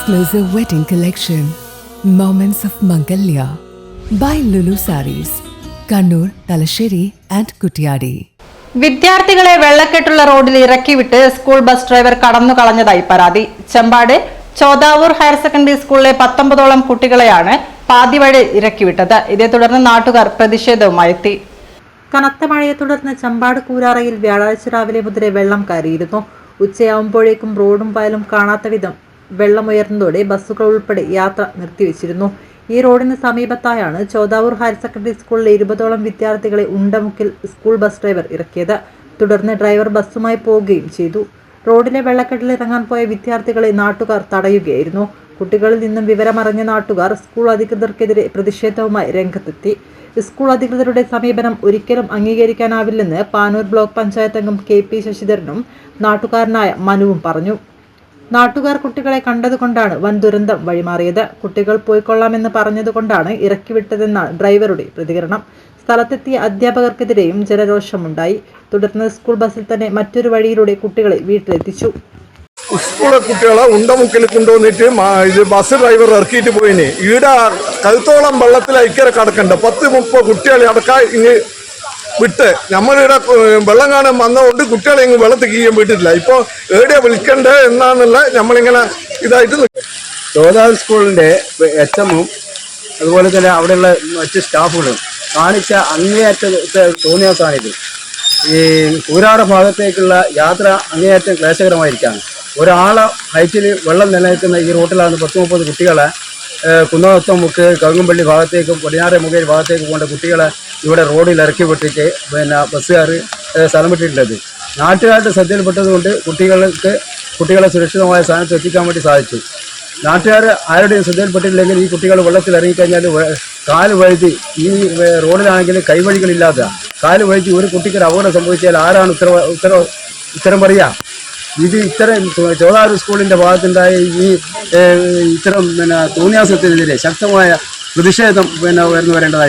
exclusive wedding collection, Moments of Mangalya, by Lulu Saris, Kannur, Talasheri, and Kuttiyadi വിദ്യാർത്ഥികളെ വെള്ളക്കെട്ടുള്ള റോഡിൽ ഇറക്കിവിട്ട് school bus driver കടന്നു കളഞ്ഞതായി പരാതി. ചെമ്പാട് ചോദാവൂർ ഹയർ സെക്കൻഡറി സ്കൂളിലെ പത്തൊമ്പതോളം കുട്ടികളെയാണ് പാതിവഴി ഇറക്കിവിട്ടത്. ഇതേ തുടർന്ന് നാട്ടുകാർ പ്രതിഷേധവുമായെത്തി കനത്ത മഴയെ തുടർന്ന് ചമ്പാട് കൂരാറയിൽ വ്യാഴാഴ്ച രാവിലെ മുതലേ വെള്ളം കയറിയിരുന്നു. ഉച്ചയാവുമ്പോഴേക്കും റോഡും പായലും കാണാത്ത വിധം വെള്ളമുയർന്നതോടെ ബസ്സുകൾ ഉൾപ്പെടെ യാത്ര നിർത്തിവെച്ചിരുന്നു. ഈ റോഡിന് സമീപത്തായാണ് ചോദാവൂർ ഹയർ സെക്കൻഡറി സ്കൂളിലെ ഇരുപതോളം വിദ്യാർത്ഥികളെ ഉണ്ടമുക്കിൽ സ്കൂൾ ബസ് ഡ്രൈവർ ഇറക്കിയത്. തുടർന്ന് ഡ്രൈവർ ബസ്സുമായി പോവുകയും ചെയ്തു. റോഡിലെ വെള്ളക്കെട്ടിൽ ഇറങ്ങാൻ പോയ വിദ്യാർത്ഥികളെ നാട്ടുകാർ തടയുകയായിരുന്നു. കുട്ടികളിൽ നിന്നും വിവരമറിഞ്ഞ നാട്ടുകാർ സ്കൂൾ അധികൃതർക്കെതിരെ പ്രതിഷേധവുമായി രംഗത്തെത്തി. സ്കൂൾ അധികൃതരുടെ സമീപനം ഒരിക്കലും അംഗീകരിക്കാനാവില്ലെന്ന് പാനൂർ ബ്ലോക്ക് പഞ്ചായത്ത് അംഗം കെ പി ശശിധരനും നാട്ടുകാരനായ മനുവും പറഞ്ഞു. നാട്ടുകാർ കുട്ടികളെ കണ്ടതുകൊണ്ടാണ് വൻ ദുരന്തം വഴിമാറിയത്. കുട്ടികൾ പോയിക്കൊള്ളാമെന്ന് പറഞ്ഞതുകൊണ്ടാണ് ഇറക്കിവിട്ടതെന്നാണ് ഡ്രൈവറുടെ പ്രതികരണം. സ്ഥലത്തെത്തിയ അധ്യാപകർക്കെതിരെയും ജനരോഷമുണ്ടായി തുടർന്ന് സ്കൂൾ ബസ്സിൽ തന്നെ മറ്റൊരു വഴിയിലൂടെ കുട്ടികളെ വീട്ടിലെത്തിച്ചു. സ്കൂളെ കുട്ടികളെ ഉണ്ടമുക്കിൽ കൊണ്ടുവന്നിട്ട് ഇത് ബസ് ഡ്രൈവർ ഇറക്കിയിട്ട് പോയിന്. ഈടെ കഴുത്തോളം വെള്ളത്തിൽ ഐക്യര കടക്കണ്ട. പത്ത് മുപ്പത് കുട്ടികളെ അടക്കം ഇങ്ങ് വിട്ട്. നമ്മളിവിടെ വെള്ളം കാണാൻ വന്നതുകൊണ്ട് കുട്ടികളെ ഇങ്ങ് വെള്ളത്തിൽ കീഴാൻ വിട്ടിട്ടില്ല ഇപ്പോൾ എവിടെയാ വിളിക്കണ്ടേ എന്നാന്നുള്ള നമ്മളിങ്ങനെ ഇതായിട്ട് ഗോദാവരി സ്കൂളിന്റെ എച്ച് എമ്മും അതുപോലെ തന്നെ അവിടെയുള്ള മറ്റ് സ്റ്റാഫുകളും കാണിച്ച അങ്ങേയറ്റത്തെ തോന്നിയാസാണിത് ഈ ഊരാട ഭാഗത്തേക്കുള്ള യാത്ര അങ്ങേയറ്റം ക്ലേശകരമായിരിക്കാണ് ഒരാളെ ഹൈറ്റിൽ വെള്ളം നിലനിൽക്കുന്ന ഈ റൂട്ടിലാണ് പത്ത് മുപ്പത് കുട്ടികളെ കുന്നോത്തം മുക്ക് കഴുകുമ്പള്ളി ഭാഗത്തേക്കും പടിഞ്ഞാറെ മുഖേൽ ഭാഗത്തേക്കും പോകേണ്ട കുട്ടികളെ ഇവിടെ റോഡിൽ ഇറക്കി വിട്ടിട്ട് പിന്നെ ബസ്സുകാർ സ്ഥലം വിട്ടിട്ടുള്ളത്. നാട്ടുകാരുടെ ശ്രദ്ധയിൽപ്പെട്ടതുകൊണ്ട് കുട്ടികൾക്ക് കുട്ടികളെ സുരക്ഷിതമായ സ്ഥാനത്ത് എത്തിക്കാൻ വേണ്ടി സാധിച്ചു. നാട്ടുകാർ ആരുടെയും ശ്രദ്ധയിൽപ്പെട്ടില്ലെങ്കിൽ ഈ കുട്ടികൾ വെള്ളത്തിൽ ഇറങ്ങിക്കഴിഞ്ഞാൽ കാൽ വഴുതി ഈ റോഡിലാണെങ്കിൽ കൈവഴികളില്ലാതെ. കാൽ വഴുതി ഒരു കുട്ടിക്ക് ഒരു അപകടം സംഭവിച്ചാൽ ആരാണ് ഉത്തരവ ഉത്തര ഉത്തരം പറയുക ഇത് ഇത്തരം ചോദാരു സ്കൂളിന്റെ ഭാഗത്തുണ്ടായ ഈ ഇത്തരം പിന്നെ തോന്നിയാസത്തിനെതിരെ ശക്തമായ പ്രതിഷേധം പിന്നെ ഉയർന്നു വരേണ്ടതായിട്ട്